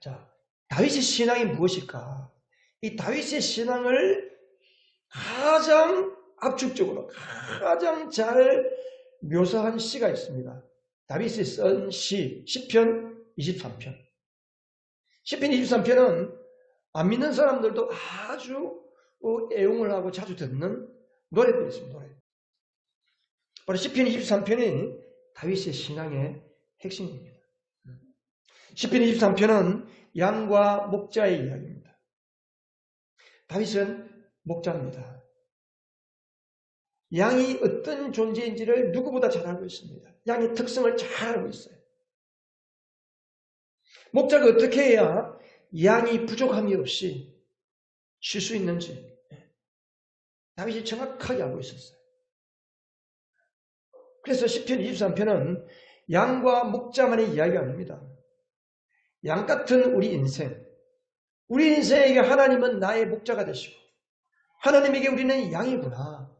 자, 다윗의 신앙이 무엇일까? 이 다윗의 신앙을 가장 압축적으로 가장 잘 묘사한 시가 있습니다. 다윗이 쓴 시, 10편 23편. 10편 23편은 안 믿는 사람들도 아주 어, 애용을 하고 자주 듣는 노래들이 있습니다. 노래. 바로 10편 23편이 다윗의 신앙의 핵심입니다. 10편 23편은 양과 목자의 이야기입니다. 다윗은 목자입니다. 양이 어떤 존재인지를 누구보다 잘 알고 있습니다. 양의 특성을 잘 알고 있어요. 목자가 어떻게 해야 양이 부족함이 없이 쉴 수 있는지 다윗이 정확하게 알고 있었어요. 그래서 10편 23편은 양과 목자만의 이야기가 아닙니다. 양 같은 우리 인생, 우리 인생에게 하나님은 나의 목자가 되시고 하나님에게 우리는 양이구나.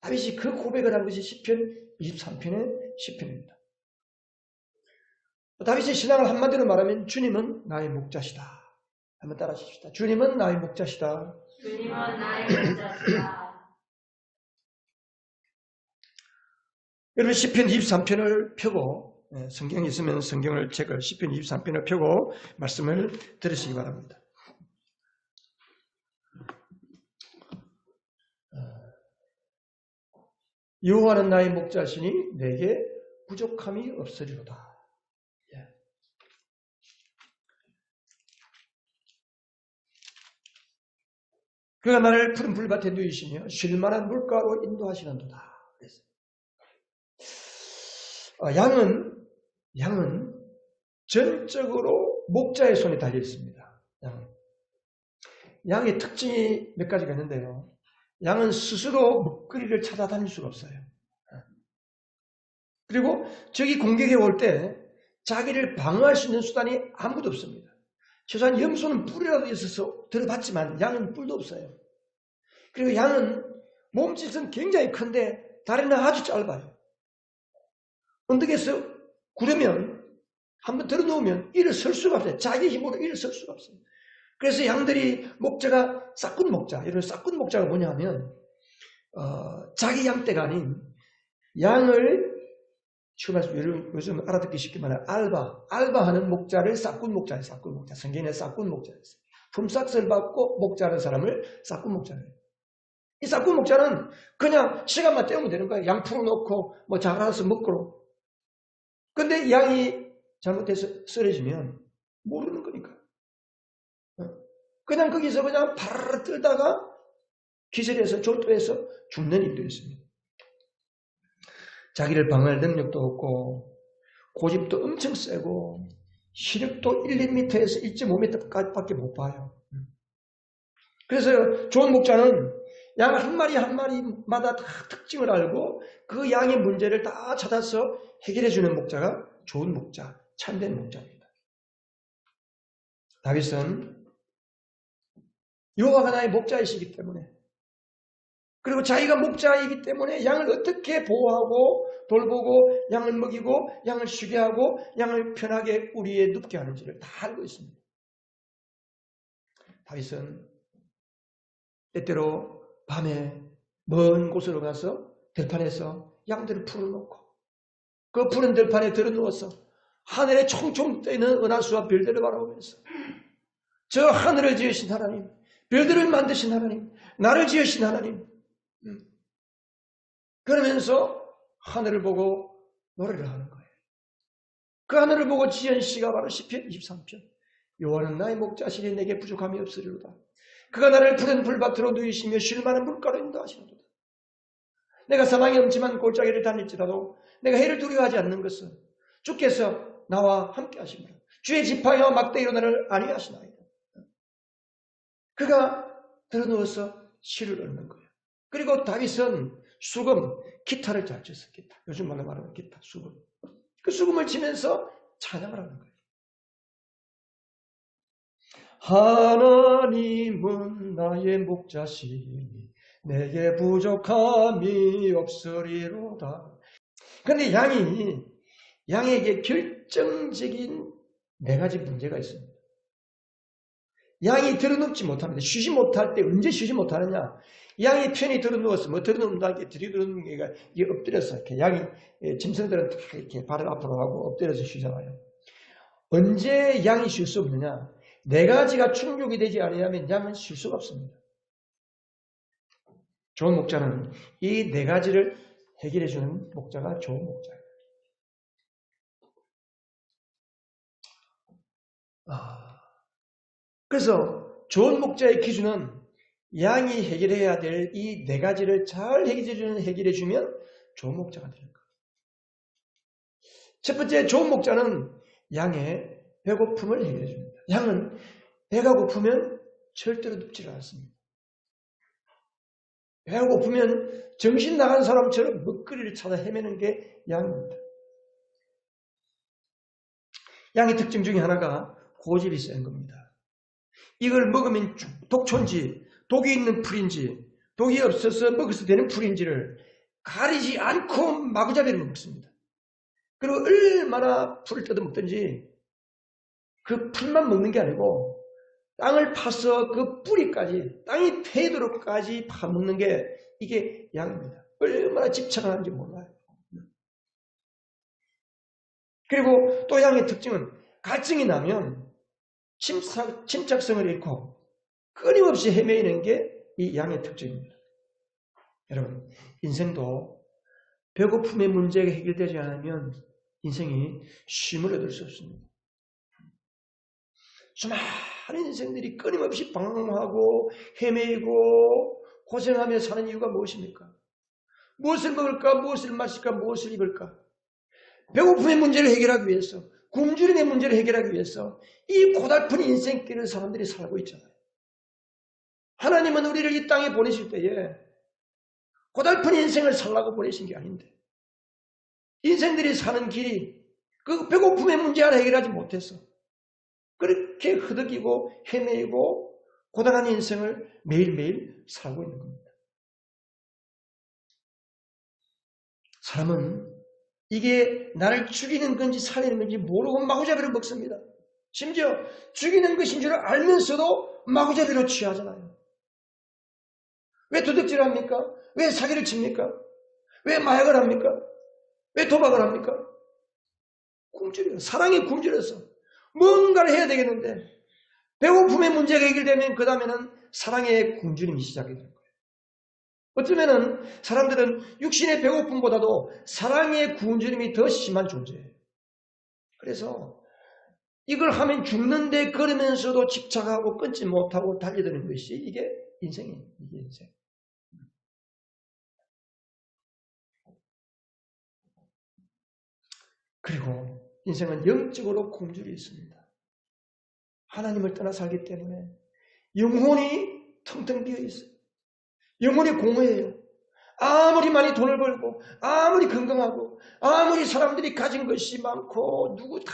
다윗이 그 고백을 한 것이 10편 23편의 10편입니다. 다윗의 신앙을 한마디로 말하면 주님은 나의 목자시다. 한번 따라 하십시다. 주님은 나의 목자시다. 주님은 나의 목자시다. 여러분 10편 23편을 펴고 예, 성경이 있으면 성경을 책을 10편 23편을 펴고 말씀을 들으시기 바랍니다. 여호와는 나의 목자시니 내게 부족함이 없으리로다. 예. 그가 나를 푸른 불밭에 누이시며 쉴만한 물가로 인도하시는도다. 어, 양은 양은 전적으로 목자의 손에 달려 있습니다. 양은. 양의 특징이 몇 가지가 있는데요. 양은 스스로 먹거리를 찾아다닐 수가 없어요. 그리고 적이 공격해 올 때 자기를 방어할 수 있는 수단이 아무것도 없습니다. 최소한 염소는 뿔이라도 있어서 들어봤지만 양은 뿔도 없어요. 그리고 양은 몸짓은 굉장히 큰데 다리는 아주 짧아요. 언덕에서 구르면 한번 들어놓으면 일을 설 수가 없어요. 자기 힘으로 일을 설 수가 없어요. 그래서 양들이 목자가 싹군 목자, 이런 싹군 목자가 뭐냐 하면 어, 자기 양떼가 아닌 양을 추가해서 요즘 알아듣기 쉽게 말하면 알바, 알바하는 목자를 싹군 목자예요. 싹군 목자. 성경에 싹군 목자였어요. 품삯을 받고 목자하는 사람을 싹군 목자예요. 이 싹군 목자는 그냥 시간만 때우면 되는 거예요. 양 풀어놓고 뭐 잘알아서 먹고. 근데 양이 잘못해서 쓰러지면 모르는 거니까. 어. 그냥 거기서 그냥 바르르 뜨다가 기절해서 졸도해서 죽는 일도 있습니다. 자기를 방어할 능력도 없고 고집도 엄청 세고 시력도 1, 2m에서 1.5m까지밖에 못 봐요. 그래서 좋은 목자는 양 한 마리 한 마리마다 다 특징을 알고 그 양의 문제를 다 찾아서 해결해 주는 목자가 좋은 목자, 참된 목자입니다. 다윗은 여호와가 나의 목자이시기 때문에 그리고 자기가 목자이기 때문에 양을 어떻게 보호하고 돌보고 양을 먹이고 양을 쉬게 하고 양을 편하게 우리에 눕게 하는지를 다 알고 있습니다. 다윗은 때때로 밤에 먼 곳으로 가서 들판에서 양들을 풀어놓고 그 푸른 들판에 들어 누워서 하늘에 총총 떠있는 은하수와 별들을 바라보면서 저 하늘을 지으신 하나님, 별들을 만드신 하나님, 나를 지으신 하나님, 음. 그러면서 하늘을 보고 노래를 하는 거예요. 그 하늘을 보고 지은 시가 바로 10편 23편. 요한은 나의 목자시니 내게 부족함이 없으리로다. 그가 나를 푸른 불밭으로 누이시며 쉴 만한 물가로 인도하시는도다. 내가 사망의 엄침한 골짜기를 다닐지라도 내가 해를 두려워하지 않는 것은 주께서 나와 함께 하심이라. 주의 지팡이와 막대기로 나를 안위하시나이다. 그가 들어누워서 시를 얻는 거예요. 그리고 다윗은 수금, 기타를 잘 쳤어요. 기타. 요즘 말로 말하는 기타, 수금. 그 수금을 치면서 찬양을 하는 거예요. 하나님은 나의 목자시니 내게 부족함이 없으리로다. 근데 양이, 양에게 결정적인 네 가지 문제가 있습니다. 양이 들어눕지 못합니다. 쉬지 못할 때 언제 쉬지 못하느냐? 양이 편히 들어누웠어. 뭐 들어눕는다는 게 들이누는 게 이게 엎드려서 이렇게 양이 예, 짐승들은 다 이렇게 발을 앞으로 하고 엎드려서 쉬잖아요. 언제 양이 쉴 수 없느냐? 네 가지가 충족이 되지 않으면 양은 쉴 수가 없습니다. 좋은 목자는 이 네 가지를 해결해 주는 목자가 좋은 목자예요. 아, 그래서 좋은 목자의 기준은 양이 해결해야 될 이 네 가지를 잘 해결해 주는 해결해 주면 좋은 목자가 되는 거예요. 첫 번째 좋은 목자는 양의 배고픔을 해결해 줍니다. 양은 배가 고프면 절대로 눕지를 않습니다. 배가 고프면 정신 나간 사람처럼 먹거리를 찾아 헤매는 게 양입니다. 양의 특징 중에 하나가 고집이 센 겁니다. 이걸 먹으면 독초인지 독이 있는 풀인지 독이 없어서 먹어서 되는 풀인지를 가리지 않고 마구잡이를 먹습니다. 그리고 얼마나 풀을 뜯어먹든지 그 풀만 먹는 게 아니고 땅을 파서 그 뿌리까지 땅이 패도록까지 파먹는 게 이게 양입니다. 얼마나 집착하는지 몰라요. 그리고 또 양의 특징은 갈증이 나면 침착, 침착성을 잃고 끊임없이 헤매이는 게 이 양의 특징입니다. 여러분, 인생도 배고픔의 문제가 해결되지 않으면 인생이 쉼을 얻을 수 없습니다. 수많은 인생들이 끊임없이 방황하고 헤매이고 고생하며 사는 이유가 무엇입니까? 무엇을 먹을까? 무엇을 마실까? 무엇을 입을까? 배고픔의 문제를 해결하기 위해서, 굶주림의 문제를 해결하기 위해서 이 고달픈 인생길을 사람들이 살고 있잖아요. 하나님은 우리를 이 땅에 보내실 때에 고달픈 인생을 살라고 보내신 게 아닌데 인생들이 사는 길이 그 배고픔의 문제를 해결하지 못해서 그 렇게 흐득이고 헤매이고 고단한 인생을 매일매일 살고 있는 겁니다. 사람은 이게 나를 죽이는 건지 살리는 건지 모르고 마구잡이로 먹습니다. 심지어 죽이는 것인 줄 알면서도 마구잡이로 취하잖아요. 왜 도둑질 합니까? 왜 사기를 칩니까? 왜 마약을 합니까? 왜 도박을 합니까? 굶주려. 사랑이 굶주려서 뭔가를 해야 되겠는데 배고픔의 문제가 해결되면 그 다음에는 사랑의 굶주림이 시작이 되는 거예요. 어쩌면은 사람들은 육신의 배고픔보다도 사랑의 굶주림이 더 심한 존재예요. 그래서 이걸 하면 죽는데 걸으면서도 집착하고 끊지 못하고 달려드는 것이 이게 인생이에요. 이게 인생. 그리고 인생은 영적으로 굶주려 있습니다. 하나님을 떠나 살기 때문에 영혼이 텅텅 비어 있어요. 영혼이 공허해요. 아무리 많이 돈을 벌고 아무리 건강하고 아무리 사람들이 가진 것이 많고 누구 다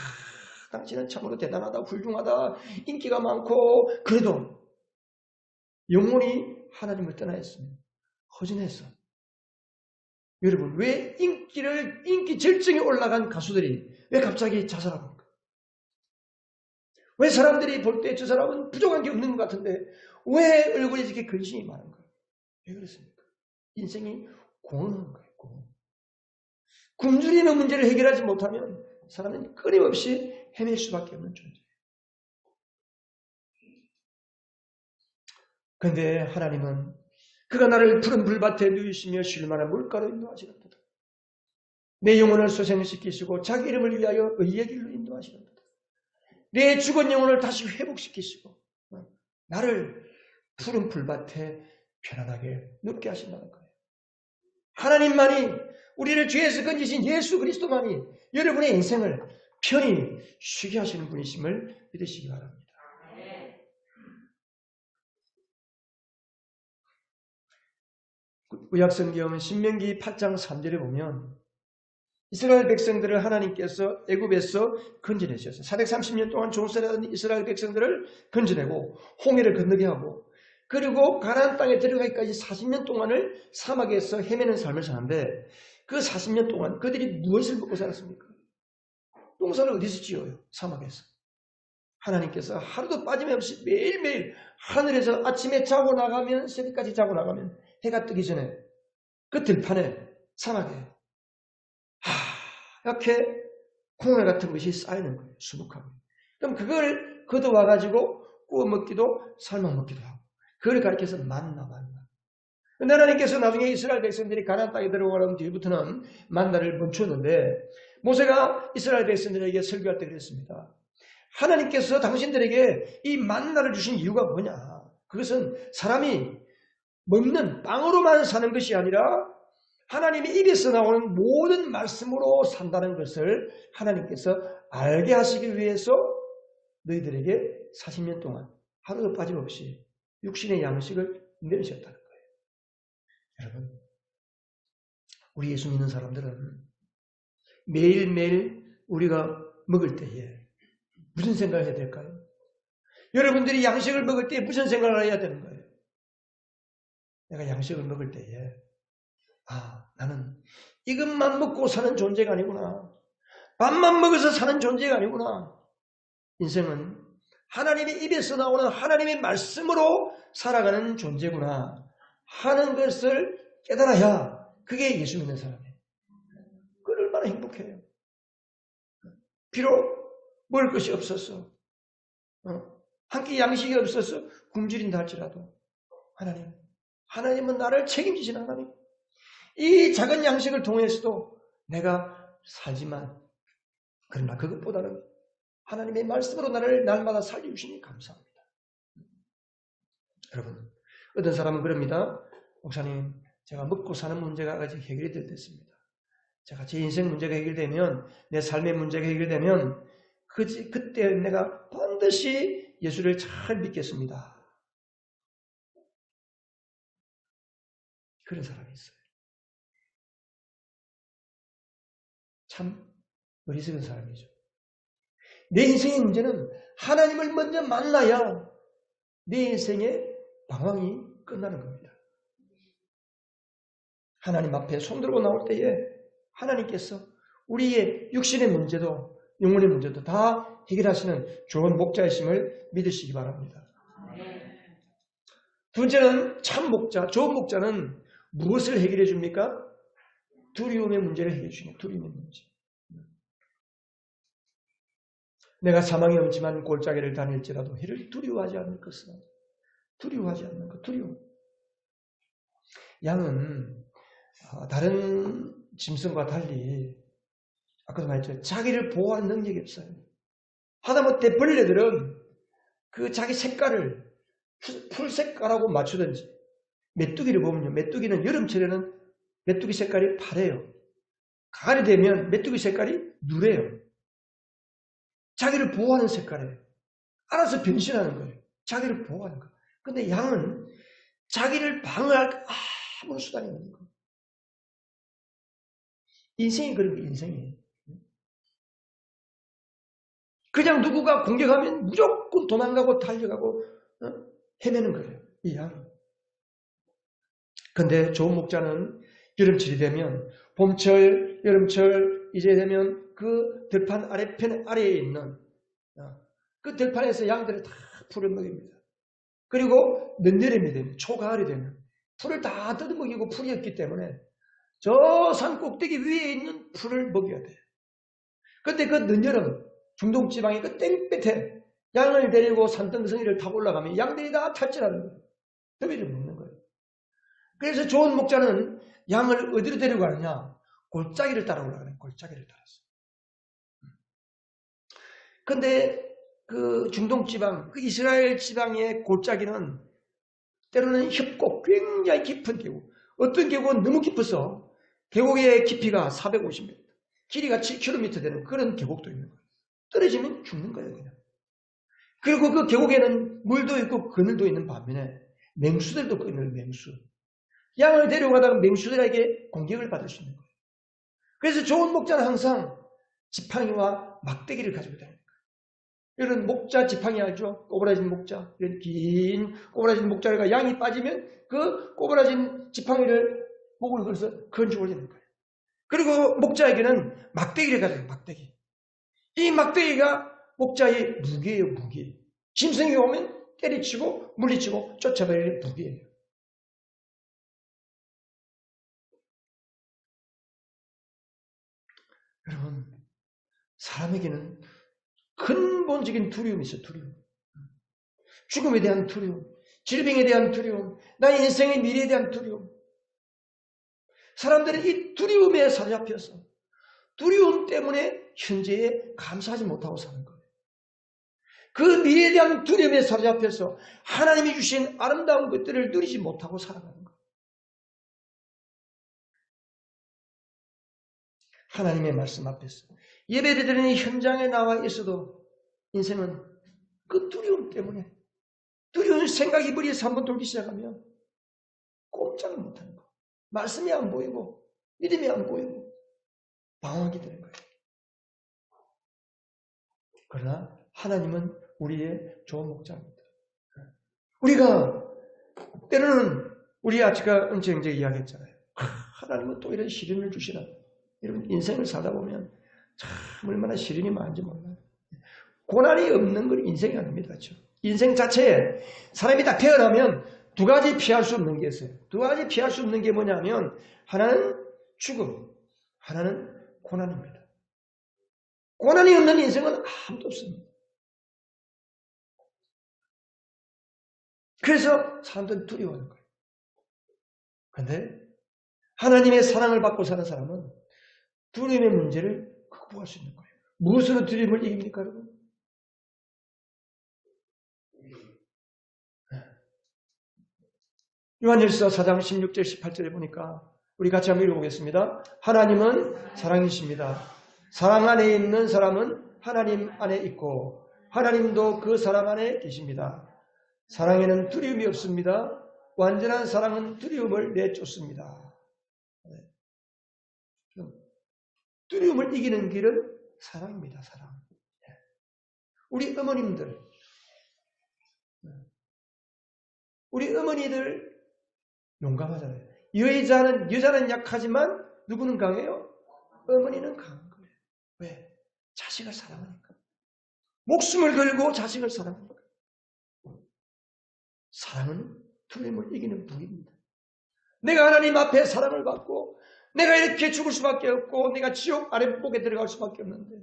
당신은 참으로 대단하다 훌륭하다 인기가 많고 그래도 영혼이 하나님을 떠나 있습니다. 허전해서 여러분 왜 인기를 인기 절정에 올라간 가수들이 왜 갑자기 자살합니까? 왜 사람들이 볼 때 저 사람은 부족한 게 없는 것 같은데 왜 얼굴에 이렇게 근심이 많은 거예요? 왜 그렇습니까? 인생이 공허한 거예요. 공허. 굶주리는 문제를 해결하지 못하면 사람은 끊임없이 헤맬 수밖에 없는 존재예요. 그런데 하나님은 그가 나를 푸른 불밭에 누이시며 쉴만한 물가로 인도하시는도다. 내 영혼을 소생시키시고 자기 이름을 위하여 의의 길로 인도하시는도다. 내 죽은 영혼을 다시 회복시키시고 나를 푸른 불밭에 편안하게 눕게 하신다는 거예요. 하나님만이 우리를 죄에서 건지신 예수 그리스도만이 여러분의 인생을 편히 쉬게 하시는 분이심을 믿으시기 바랍니다. 구약성경 신명기 8장 3절에 보면 이스라엘 백성들을 하나님께서 애굽에서 건져내셨어요. 430년 동안 종살이하던 이스라엘 백성들을 건져내고 홍해를 건너게 하고 그리고 가나안 땅에 들어가기까지 40년 동안을 사막에서 헤매는 삶을 사는데 그 40년 동안 그들이 무엇을 먹고 살았습니까? 똥살을 어디서 지어요? 사막에서. 하나님께서 하루도 빠짐없이 매일매일 하늘에서 아침에 자고 나가면 새벽까지 자고 나가면 해가 뜨기 전에 그 들판에 사막에 하얗게 콩알 같은 것이 쌓이는 거예요. 수북하고. 그럼 그걸 걷어와 가지고 구워 먹기도 삶아 먹기도 하고 그걸 가르쳐서 만나 만나. 근데 하나님께서 나중에 이스라엘 백성들이 가나안 땅에 들어가는 뒤부터는 만나를 멈췄는데 모세가 이스라엘 백성들에게 설교할 때 그랬습니다. 하나님께서 당신들에게 이 만나를 주신 이유가 뭐냐? 그것은 사람이 먹는 빵으로만 사는 것이 아니라 하나님의 입에서 나오는 모든 말씀으로 산다는 것을 하나님께서 알게 하시기 위해서 너희들에게 40년 동안 하루도 빠짐없이 육신의 양식을 내리셨다는 거예요. 여러분, 우리 예수 믿는 사람들은 매일매일 우리가 먹을 때에 무슨 생각을 해야 될까요? 여러분들이 양식을 먹을 때 무슨 생각을 해야 되는 거예요? 내가 양식을 먹을 때에 아 나는 이것만 먹고 사는 존재가 아니구나. 밥만 먹어서 사는 존재가 아니구나. 인생은 하나님의 입에서 나오는 하나님의 말씀으로 살아가는 존재구나 하는 것을 깨달아야 그게 예수 믿는 사람이에요. 그 얼마나 행복해요. 비록 먹을 것이 없었어. 어? 한끼 양식이 없어서 굶주린다 할지라도 하나님, 하나님은 나를 책임지시는 하나님. 이 작은 양식을 통해서도 내가 살지만 그러나 그것보다는 하나님의 말씀으로 나를 날마다 살려주시니 감사합니다. 여러분, 어떤 사람은 그럽니다. 목사님, 제가 먹고 사는 문제가 아직 해결이 될 됐습니다. 제가 제 인생 문제가 해결되면, 내 삶의 문제가 해결되면, 그, 그때 내가 반드시 예수를 잘 믿겠습니다. 그런 사람이 있어요. 참 어리석은 사람이죠. 내 인생의 문제는 하나님을 먼저 만나야 내 인생의 방황이 끝나는 겁니다. 하나님 앞에 손들고 나올 때에 하나님께서 우리의 육신의 문제도 영혼의 문제도 다 해결하시는 좋은 목자이심을 믿으시기 바랍니다. 두 번째는 참 목자, 좋은 목자는 무엇을 해결해 줍니까? 두려움의 문제를 해결해 주는 두려움의 문제. 내가 사망이 없지만 골짜기를 다닐지라도 해를 두려워하지 않을 것은 두려워하지 않는 것, 두려움. 양은 어, 다른 짐승과 달리 아까도 말했죠. 자기를 보호하는 능력이 없어요. 하다못해 벌레들은 그 자기 색깔을 풀 색깔하고 맞추든지 메뚜기를 보면요. 메뚜기는 여름철에는 메뚜기 색깔이 파래요. 가을이 되면 메뚜기 색깔이 누래요. 자기를 보호하는 색깔에 알아서 변신하는 거예요. 자기를 보호하는 거. 근데 양은 자기를 방어할 아무런 수단이 없는 거예요. 인생이 그런 게 인생이에요. 그냥 누구가 공격하면 무조건 도망가고 달려가고 어? 헤매는 거예요. 이 양. 근데 좋은 목자는 여름철이 되면 봄철, 여름철 이제 되면 그 들판 아래편 아래에 있는 어, 그 들판에서 양들을 다 풀을 먹입니다. 그리고 늦여름이 되면 초가을이 되면 풀을 다 뜯어먹이고 풀이 없기 때문에 저 산 꼭대기 위에 있는 풀을 먹여야 돼요. 근데 그 늦여름 중동지방의 그 땡볕에 양을 데리고 산등성이를 타고 올라가면 양들이 다 탈진하는 거예요. 더위를 먹는 거예요. 그래서 좋은 목자는 양을 어디로 데리고 가느냐? 골짜기를 따라 올라가는 골짜기를 따라서. 근데 그 중동 지방, 그 이스라엘 지방의 골짜기는 때로는 협곡, 굉장히 깊은 계곡. 어떤 계곡은 너무 깊어서 계곡의 깊이가 450m, 길이가 7km 되는 그런 계곡도 있는 거예요. 떨어지면 죽는 거예요, 그냥. 그리고 그 계곡에는 물도 있고 그늘도 있는 반면에 맹수들도 끊는 맹수. 양을 데려가다가 맹수들에게 공격을 받을 수 있는 거예요. 그래서 좋은 목자는 항상 지팡이와 막대기를 가지고 다닙니다. 이런 목자 지팡이 알죠? 꼬부라진 목자. 이런 긴 꼬부라진 목자가 양이 빠지면 그 꼬부라진 지팡이를 목을 걸어서 건져 올리는 거예요. 그리고 목자에게는 막대기를 가져요, 막대기. 이 막대기가 목자의 무기예요, 무기. 짐승이 오면 때리치고 물리치고 쫓아버리는 무기예요. 사람에게는 근본적인 두려움이 있어요, 두려움. 죽음에 대한 두려움, 질병에 대한 두려움, 나의 인생의 미래에 대한 두려움. 사람들은 이 두려움에 사로잡혀서 두려움 때문에 현재에 감사하지 못하고 사는 거예요. 그 미래에 대한 두려움에 사로잡혀서 하나님이 주신 아름다운 것들을 누리지 못하고 살아가는 거예요. 하나님의 말씀 앞에서 예배를 드리는 현장에 나와 있어도 인생은 그 두려움 때문에 두려운 생각이 머리에서 한번 돌기 시작하면 꼼짝을 못하는 거. 말씀이 안 보이고 믿음이 안 보이고 방황하게 되는 거예요. 그러나 하나님은 우리의 좋은 목자입니다. 우리가 때로는 우리 아치가 은쟁제 이야기했잖아요. 하나님은 또 이런 시련을 주시나. 여러분 인생을 살다 보면 참 얼마나 시련이 많은지 몰라요. 고난이 없는 건 인생이 아닙니다. 그렇죠? 인생 자체에 사람이 다 태어나면 두 가지 피할 수 없는 게 있어요. 두 가지 피할 수 없는 게 뭐냐면 하나는 죽음, 하나는 고난입니다. 고난이 없는 인생은 아무도 없습니다. 그래서 사람들은 두려워하는 거예요. 그런데 하나님의 사랑을 받고 사는 사람은 두려움의 문제를 극복할 수 있는 거예요. 무엇으로 두려움을 이깁니까, 여러분? 요한일서 4장 16절 18절에 보니까 우리 같이 한번 읽어보겠습니다. 하나님은 사랑이십니다. 사랑 안에 있는 사람은 하나님 안에 있고 하나님도 그 사랑 안에 계십니다. 사랑에는 두려움이 없습니다. 완전한 사랑은 두려움을 내쫓습니다. 네. 두려움을 이기는 길은 사랑입니다. 사랑. 네. 우리 어머님들, 네. 우리 어머니들 용감하잖아요. 여자는, 여자는 약하지만 누구는 강해요? 어머니는 강한 거예요. 왜? 자식을 사랑하니까. 목숨을 걸고 자식을 사랑하니까. 사랑은 두려움을 이기는 무기입니다. 내가 하나님 앞에 사랑을 받고 내가 이렇게 죽을 수밖에 없고 내가 지옥 아래목에 들어갈 수밖에 없는데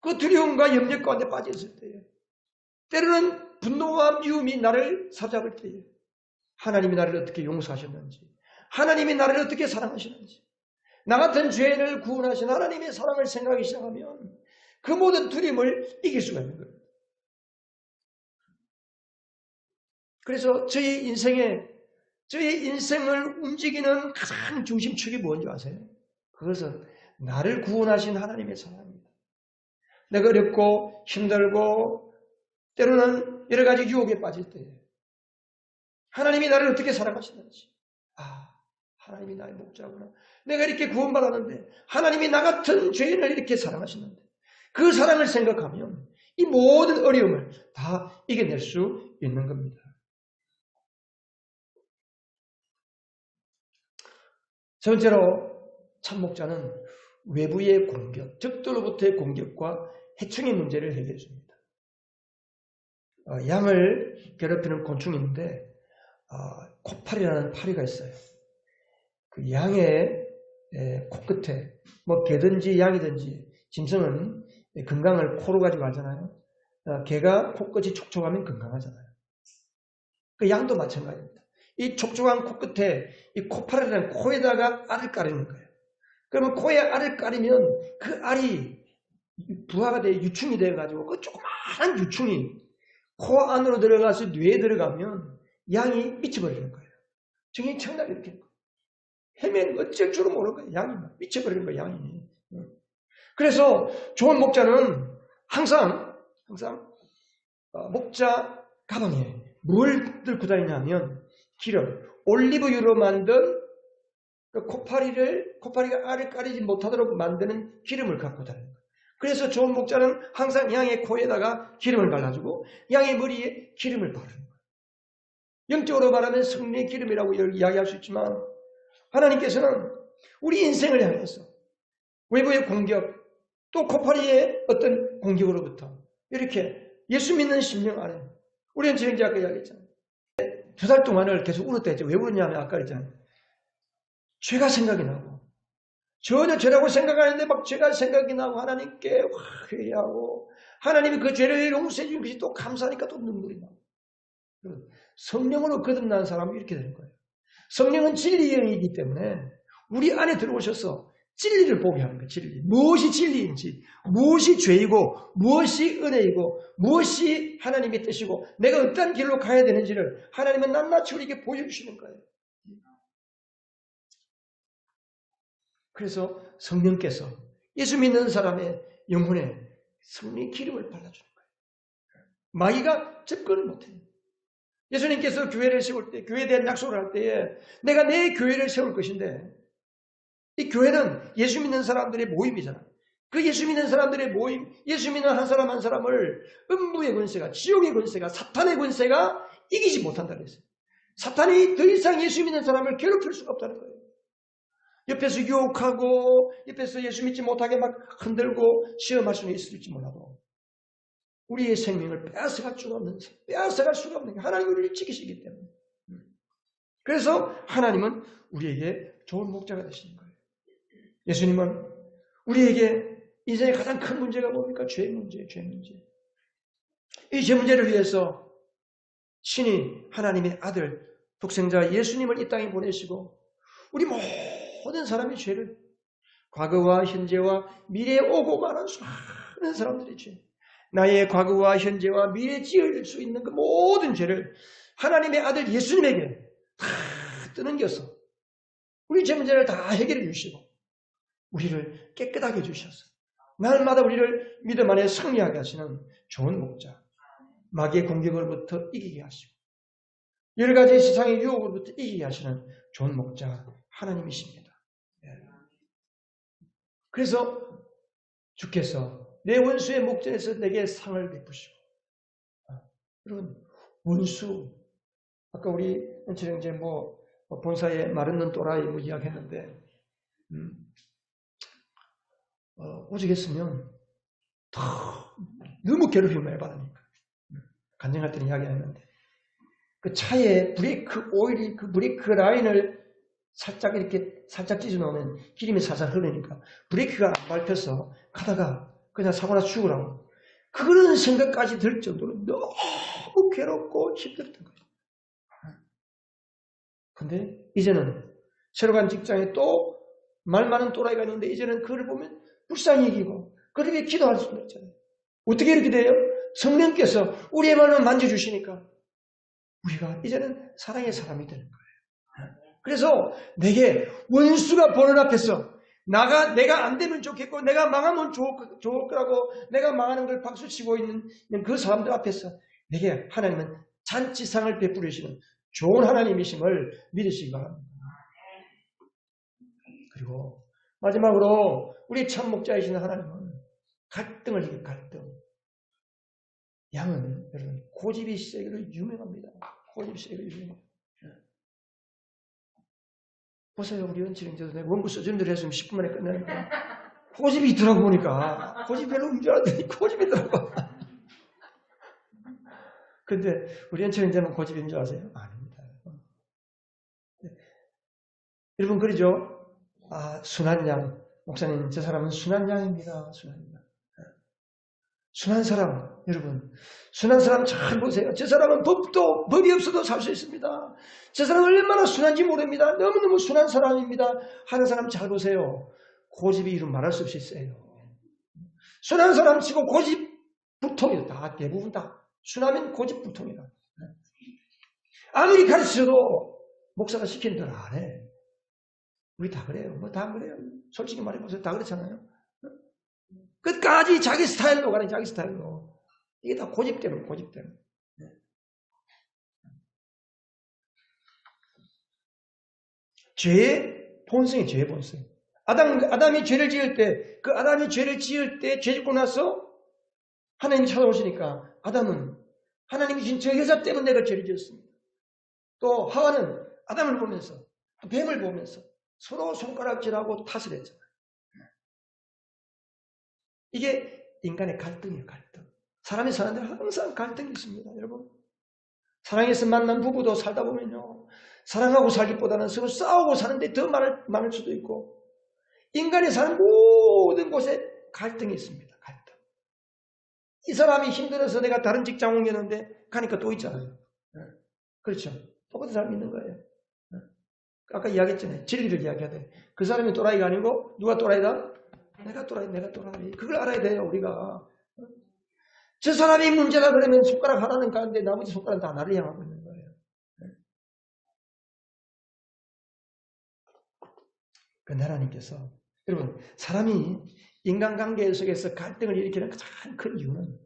그 두려움과 염려 가운데 빠져 있을 때에 때로는 분노와 미움이 나를 사잡을 때에 하나님이 나를 어떻게 용서하셨는지 하나님이 나를 어떻게 사랑하시는지 나 같은 죄인을 구원하신 하나님의 사랑을 생각하기 시작하면 그 모든 두려움을 이길 수가 있는 거예요. 그래서 저희 인생에 저희 인생을 움직이는 가장 중심축이 뭔지 아세요? 그것은 나를 구원하신 하나님의 사랑입니다. 내가 어렵고 힘들고 때로는 여러 가지 유혹에 빠질 때 하나님이 나를 어떻게 사랑하시는지 아 하나님이 나의 목자구나 내가 이렇게 구원받았는데 하나님이 나 같은 죄인을 이렇게 사랑하시는데 그 사랑을 생각하면 이 모든 어려움을 다 이겨낼 수 있는 겁니다. 첫 번째로 참목자는 외부의 공격, 적들로부터의 공격과 해충의 문제를 해결해 줍니다. 어, 양을 괴롭히는 곤충이 있는데 어, 코파리라는 파리가 있어요. 그 양의 에, 코끝에 뭐 개든지 양이든지 짐승은 건강을 코로 가지고 하잖아요. 어, 개가 코끝이 촉촉하면 건강하잖아요. 그 양도 마찬가지입니다. 이 촉촉한 코끝에 이 코파리라는 코에다가 알을 까리는 거예요. 그러면 코에 알을 까리면 그 알이 부화가 돼 유충이 돼가지고 그 조그마한 유충이 코 안으로 들어가서 뇌에 들어가면 양이 미쳐버리는 거예요. 정이 청나게 이렇게 헤매는 어쩔 줄은 모르는 거예요. 양이 미쳐버리는 거예요. 양이. 그래서 좋은 목자는 항상 항상 어, 목자 가방에 뭘 들고 다니냐면 기름, 올리브유로 만든 그 코파리를 코파리가 알을 까리지 못하도록 만드는 기름을 갖고 다니는 거예요. 그래서 좋은 목자는 항상 양의 코에다가 기름을 발라주고 양의 머리에 기름을 바르는 거예요. 영적으로 말하면 승리의 기름이라고 이야기할 수 있지만 하나님께서는 우리 인생을 향해서 외부의 공격, 또 코파리의 어떤 공격으로부터 이렇게 예수 믿는 심령 안에 우리는 진행자 아까 이야기했잖아요. 두 달 동안을 계속 울었다 했죠. 왜 울었냐면 아까 그랬잖아요. 죄가 생각이 나고 전혀 죄라고 생각 안 했는데 막 죄가 생각이 나고 하나님께 확 회개하고 하나님이 그 죄를 용서해 주신 것이 또 감사하니까 또 눈물이 나고 성령으로 거듭난 사람이 이렇게 되는 거예요. 성령은 진리의 영이기 때문에 우리 안에 들어오셔서 진리를 보게 하는 거예요. 진리. 무엇이 진리인지, 무엇이 죄이고, 무엇이 은혜이고, 무엇이 하나님의 뜻이고, 내가 어떤 길로 가야 되는지를 하나님은 낱낱이 우리에게 보여주시는 거예요. 그래서 성령께서 예수 믿는 사람의 영혼에 성령 기름을 발라주는 거예요. 마귀가 접근을 못해요. 예수님께서 교회를 세울 때, 교회에 대한 약속을 할 때에 내가 내 교회를 세울 것인데 이 교회는 예수 믿는 사람들의 모임이잖아. 그 예수 믿는 사람들의 모임, 예수 믿는 한 사람 한 사람을 음부의 권세가, 지옥의 권세가, 사탄의 권세가 이기지 못한다 그랬어요. 사탄이 더 이상 예수 믿는 사람을 괴롭힐 수가 없다는 거예요. 옆에서 유혹하고, 옆에서 예수 믿지 못하게 막 흔들고 시험할 수는 있을지 몰라도 우리의 생명을 빼앗아갈 수가 없는, 빼앗아갈 수가 없는 게 하나님 우리를 지키시기 때문에. 그래서 하나님은 우리에게 좋은 목자가 거 예수님은 우리에게 인생의 가장 큰 문제가 뭡니까? 죄 문제, 죄 문제. 이 죄 문제를 위해서 신이 하나님의 아들, 독생자 예수님을 이 땅에 보내시고 우리 모든 사람의 죄를 과거와 현재와 미래에 오고 말한 수많은 사람들의 죄 나의 과거와 현재와 미래에 지을 수 있는 그 모든 죄를 하나님의 아들 예수님에게 다 떠넘겨서 우리 죄 문제를 다 해결해 주시고 우리를 깨끗하게 해주셔서 날마다 우리를 믿음 안에 승리하게 하시는 좋은 목자 마귀의 공격으로부터 이기게 하시고 여러 가지 세상의 유혹으로부터 이기게 하시는 좋은 목자 하나님이십니다. 예. 그래서 주께서 내 원수의 목전에서 내게 상을 베푸시고 아, 여러분 원수 아까 우리 은철 형제 뭐 본사에 마른는 또라이 뭐 이야기했는데 음, 어, 오죽했으면 더 너무 괴롭힘을 받으니까 음, 간증할 때는 이야기 했는데 그 차에 브레이크 오일이 그 브레이크 라인을 살짝 이렇게 살짝 찢어 놓으면 기름이 살살 흐르니까 브레이크가 안 밟혀서 가다가 그냥 사고나 죽으라고. 그런 생각까지 들 정도로 너무 괴롭고 힘들었던 거예요. 근데 이제는 새로 간 직장에 또 말 많은 또라이가 있는데 이제는 그를 보면 불쌍히 여기고 그렇게 기도할 수가 있잖아요. 어떻게 이렇게 돼요? 성령께서 우리의 마음을 만져주시니까 우리가 이제는 사랑의 사람이 되는 거예요. 그래서 내게 원수가 보는 앞에서 나가 내가 안 되면 좋겠고 내가 망하면 좋을, 좋을 거라고 내가 망하는 걸 박수치고 있는 그 사람들 앞에서 내게 하나님은 잔치상을 베풀으시는 좋은 하나님이심을 믿으시기 바랍니다. 그리고 마지막으로 우리 참 목자이신 하나님은 갈등을 이겨 갈등. 양은 여러분 고집이 세기로 유명합니다. 고집이 세기로 유명합니다. 보세요, 우리 은치는 내가 원고 써준대로 했으면 10분 만에 끝나니까. 고집이 있더라고 보니까. 고집이 별로 없는 줄 알았더니 고집이 있더라고. 근데 우리 이제는 고집인 줄 아세요? 아닙니다. 네. 여러분, 그러죠? 아, 순한 양. 목사님, 저 사람은 순한 양입니다. 순한 양. 순한 사람, 여러분. 순한 사람 잘 보세요. 저 사람은 법도, 법이 없어도 살 수 있습니다. 저 사람은 얼마나 순한지 모릅니다. 너무너무 순한 사람입니다. 하는 사람 잘 보세요. 고집이 이름 말할 수 없이 세요. 순한 사람 치고 고집 불통이다. 다 대부분 다. 순하면 고집 불통이다. 아무리 가르쳐도 목사가 시키는 대로 안 해. 우리 다 그래요. 뭐 다 그래요. 솔직히 말해보세요. 다 그렇잖아요. 끝까지 자기 스타일로 가는 자기 스타일로. 이게 다 고집 때문에, 고집 때문에. 죄의 본성이 죄의 본성. 아담, 아담이 죄를 지을 때, 그 아담이 죄를 지을 때, 죄 짓고 나서 하나님이 찾아오시니까 아담은 하나님이 저 여자 때문에 내가 죄를 지었습니다. 또 하와는 아담을 보면서, 또 뱀을 보면서 서로 손가락질하고 탓을 했잖아요. 이게 인간의 갈등이에요, 갈등. 사람이 데 항상 갈등이 있습니다, 여러분. 사랑해서 만난 부부도 살다 보면요. 사랑하고 살기보다는 서로 싸우고 사는데 더 많을, 많을 수도 있고, 인간이 사는 모든 곳에 갈등이 있습니다, 갈등. 이 사람이 힘들어서 내가 다른 직장 옮겼는데 가니까 또 있잖아요. 네. 그렇죠. 똑같은 사람이 있는 거예요. 네. 아까 이야기했잖아요. 진리를 이야기해야 돼. 그 사람이 또라이가 아니고 누가 또라이다? 내가 또라이, 내가 또라이. 그걸 알아야 돼요, 우리가. 저 사람이 문제라 그러면 손가락 하나는 가는데 나머지 손가락은 다 나를 향하고 있는 거예요. 그 하나님께서 여러분 사람이 인간관계 속에서 갈등을 일으키는 가장 큰 이유는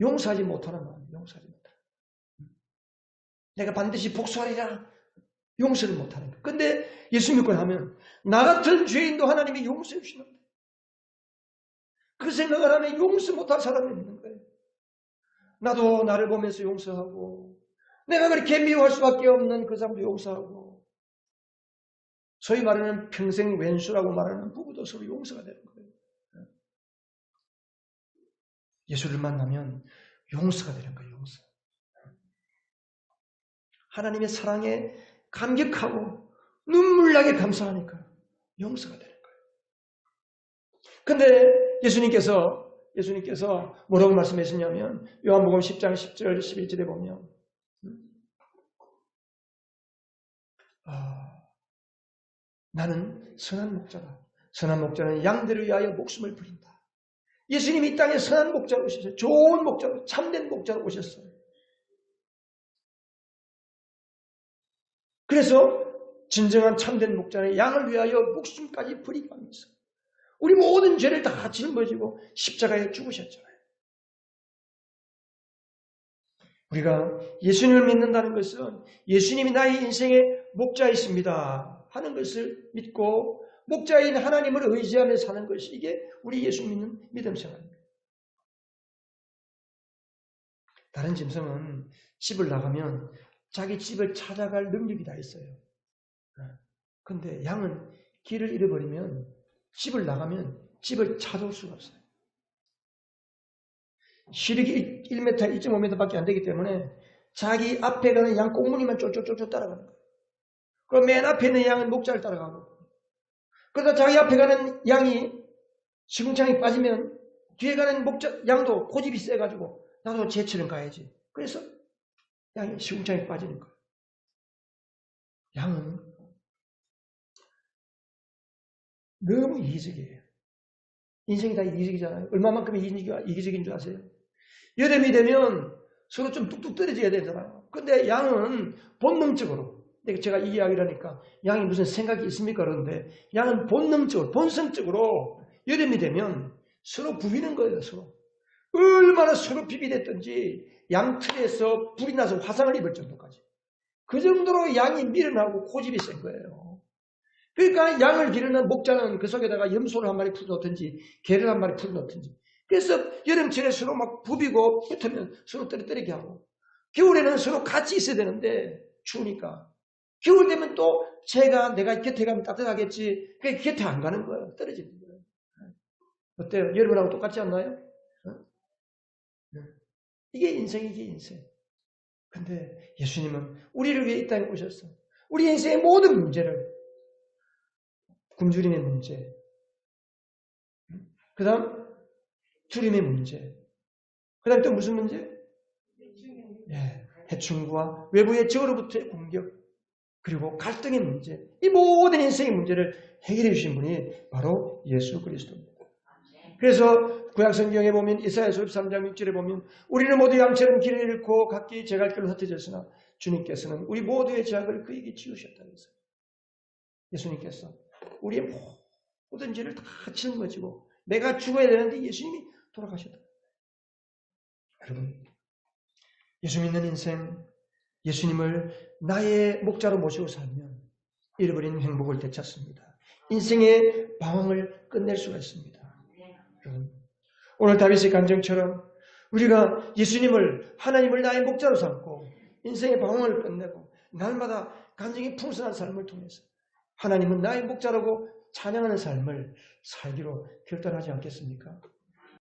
용서하지 못하는 마음, 용서하지 못하는 내가 반드시 복수하리라 용서를 못하는 거예요. 근데 예수 믿고 나면 나 같은 죄인도 하나님이 용서해 주시는 거예요. 그 생각을 하면 용서 못할 사람이 있는 거예요. 나도 나를 보면서 용서하고 내가 그렇게 미워할 수밖에 없는 그 사람도 용서하고 소위 말하는 평생 왼수라고 말하는 부부도 서로 용서가 되는 거예요. 예수를 만나면 용서가 되는 거예요. 용서. 하나님의 사랑에 감격하고 눈물나게 감사하니까 용서가 되는 거예요. 근데 예수님께서 예수님께서 뭐라고 말씀하셨냐면 요한복음 10장 10절 11절에 보면 아, 나는 선한 목자다. 선한 목자는 양들을 위하여 목숨을 버린다. 예수님이 이 땅에 선한 목자로 오셨어요. 좋은 목자로 참된 목자로 오셨어요. 그래서 진정한 참된 목자는 양을 위하여 목숨까지 버리고 하면서 우리 모든 죄를 다 짊어지고 십자가에 죽으셨잖아요. 우리가 예수님을 믿는다는 것은 예수님이 나의 인생의 목자이십니다 하는 것을 믿고 목자인 하나님을 의지하며 사는 것이 이게 우리 예수 믿는 믿음 생활입니다. 다른 짐승은 집을 나가면 자기 집을 찾아갈 능력이 다 있어요. 근데 양은 길을 잃어버리면 집을 나가면 집을 찾아올 수가 없어요. 시력이 1m, 2.5m밖에 안 되기 때문에 자기 앞에 가는 양 꽁무니만 쫄쫄쫄쫄 따라가는 거예요. 그럼 맨 앞에 있는 양은 목자를 따라가고 그러다 자기 앞에 가는 양이 시궁창이 빠지면 뒤에 가는 목자, 양도 고집이 세가지고 나도 제처럼 가야지. 그래서 양이 시궁창에 빠지는 거예요. 양은 너무 이기적이에요. 인생이 다 이기적이잖아요. 얼마만큼 이기적인 줄 아세요? 여름이 되면 서로 좀 뚝뚝 떨어져야 되잖아요. 근데 양은 본능적으로, 제가 이 이야기를 하니까 양이 무슨 생각이 있습니까? 그런데 양은 본능적으로, 본성적으로 여름이 되면 서로 부비는 거예요, 서로. 얼마나 서로 비비댔든지 양틀에서 불이 나서 화상을 입을 정도까지. 그 정도로 양이 밀어나고 고집이 센 거예요. 그러니까 양을 기르는 목자는 그 속에다가 염소를 한 마리 풀어놓든지 개를 한 마리 풀어놓든지 그래서 여름철에 서로 막 부비고 붙으면 서로 떨어뜨리게 하고 겨울에는 서로 같이 있어야 되는데 추우니까 겨울 되면 또 제가 내가 곁에 가면 따뜻하겠지 그 곁에 안 가는 거예요 떨어지는 거예요 어때요? 여러분하고 똑같지 않나요? 어? 이게 인생 이게 인생 근데 예수님은 우리를 위해 이 땅에 오셨어 우리 인생의 모든 문제를 굶주림의 문제. 그 다음, 주림의 문제. 그 다음 또 무슨 문제? 예, 해충과 외부의 적으로부터의 공격, 그리고 갈등의 문제. 이 모든 인생의 문제를 해결해 주신 분이 바로 예수 그리스도입니다. 그래서 구약성경에 보면 이사야서 13장 6절에 보면 우리는 모두 양처럼 길을 잃고 각기 제갈 길로 흩어졌으나 주님께서는 우리 모두의 죄악을 그에게 지우셨다는 거예요. 예수님께서 우리의 모든 죄를 다 짊어지고 내가 죽어야 되는데 예수님이 돌아가셨다. 여러분, 예수 믿는 인생, 예수님을 나의 목자로 모시고 살면 잃어버린 행복을 되찾습니다. 인생의 방황을 끝낼 수가 있습니다. 오늘 다윗의 간정처럼 우리가 예수님을 하나님을 나의 목자로 삼고 인생의 방황을 끝내고 날마다 간증이 풍성한 삶을 통해서 하나님은 나의 목자라고 찬양하는 삶을 살기로 결단하지 않겠습니까?